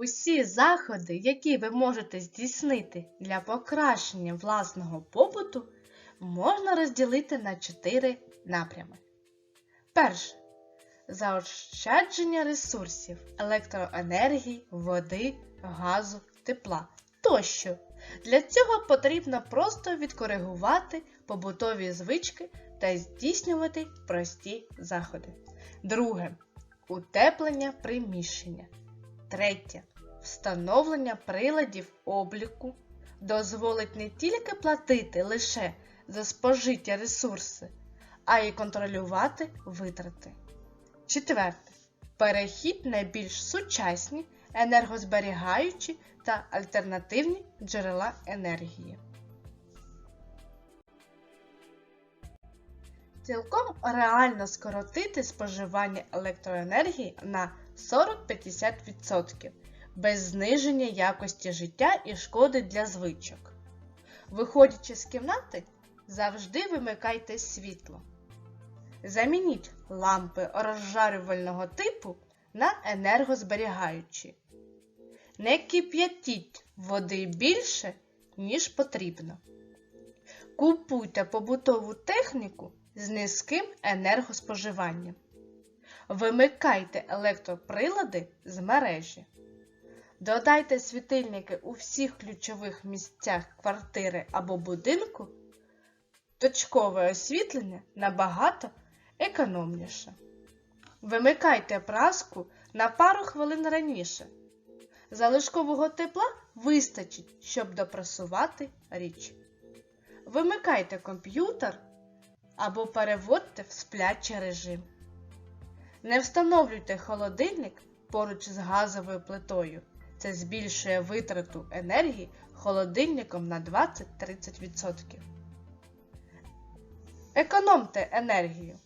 Усі заходи, які ви можете здійснити для покращення власного побуту, можна розділити на чотири напрями. Перше. Заощадження ресурсів електроенергії, води, газу, тепла тощо. Для цього потрібно просто відкоригувати побутові звички та здійснювати прості заходи. Друге. Утеплення приміщення. Третє. Встановлення приладів обліку дозволить не тільки платити лише за спожиті ресурси, а й контролювати витрати. Четверте. Перехід на більш сучасні, енергозберігаючі та альтернативні джерела енергії. Цілком реально скоротити споживання електроенергії на 40-50% без зниження якості життя і шкоди для звичок. Виходячи з кімнати, завжди вимикайте світло. Замініть лампи розжарювального типу на енергозберігаючі. Не кип'ятіть води більше, ніж потрібно. Купуйте побутову техніку з низьким енергоспоживанням. Вимикайте електроприлади з мережі. Додайте світильники у всіх ключових місцях квартири або будинку. Точкове освітлення набагато економніше. Вимикайте праску на пару хвилин раніше. Залишкового тепла вистачить, щоб допрасувати річ. Вимикайте комп'ютер або переводьте в сплячий режим. Не встановлюйте холодильник поруч з газовою плитою. Це збільшує витрату енергії холодильником на 20-30%. Економте енергію.